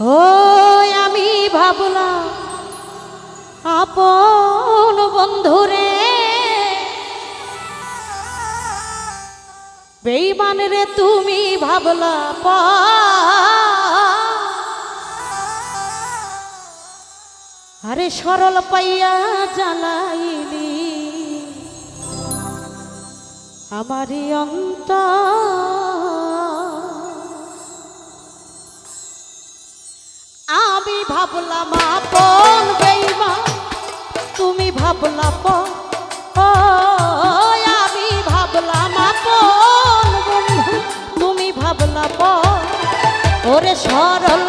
ও আমি ভাবলাম, আপন বন্ধুরে। বেইমান রে তুমি ভাবলা পা। আরে সরল পাইয়া জ্বালাইলি। আমারই অন্ত ভাবলা প আমি ভাবলাম আপন বন্ধু তুমি ভাবলা প সরল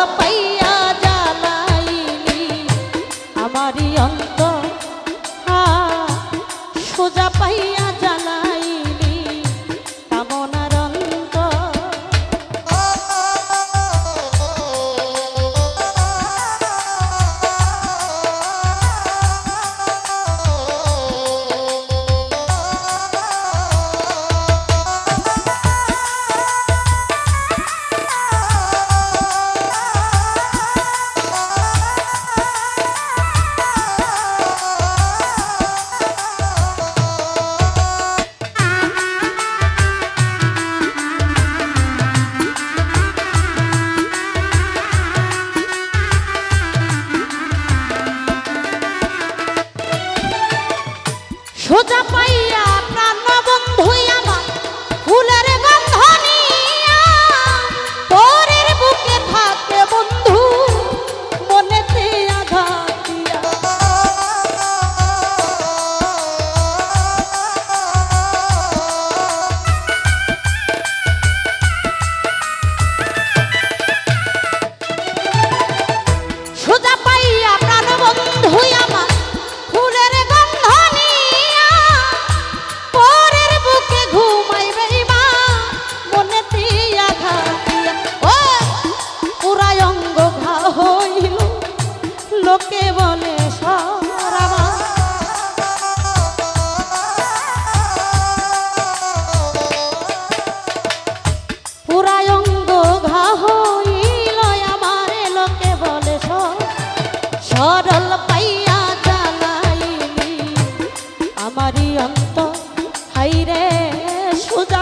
লোকে বলে সরাবা পুরা অঙ্গ ঘা হইল আমারে, লোকে বলে সর। সরল পাইয়া জ্বালাইলি আমারই অন্ত, হাইরে সোজা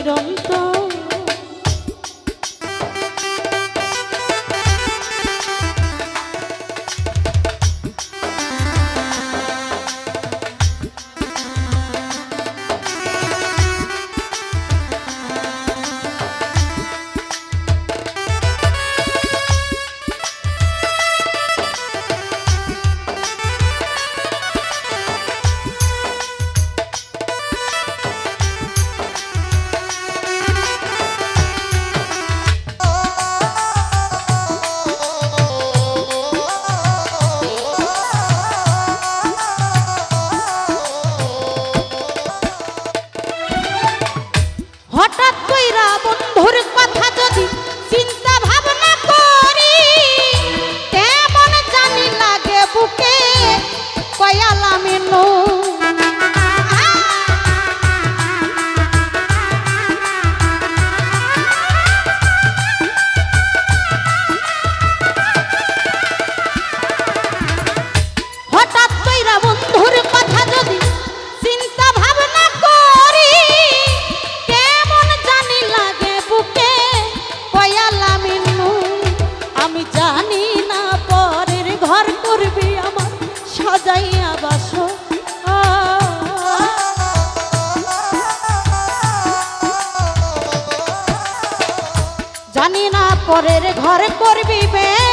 জানি না পরের ঘরে করবি বেইমান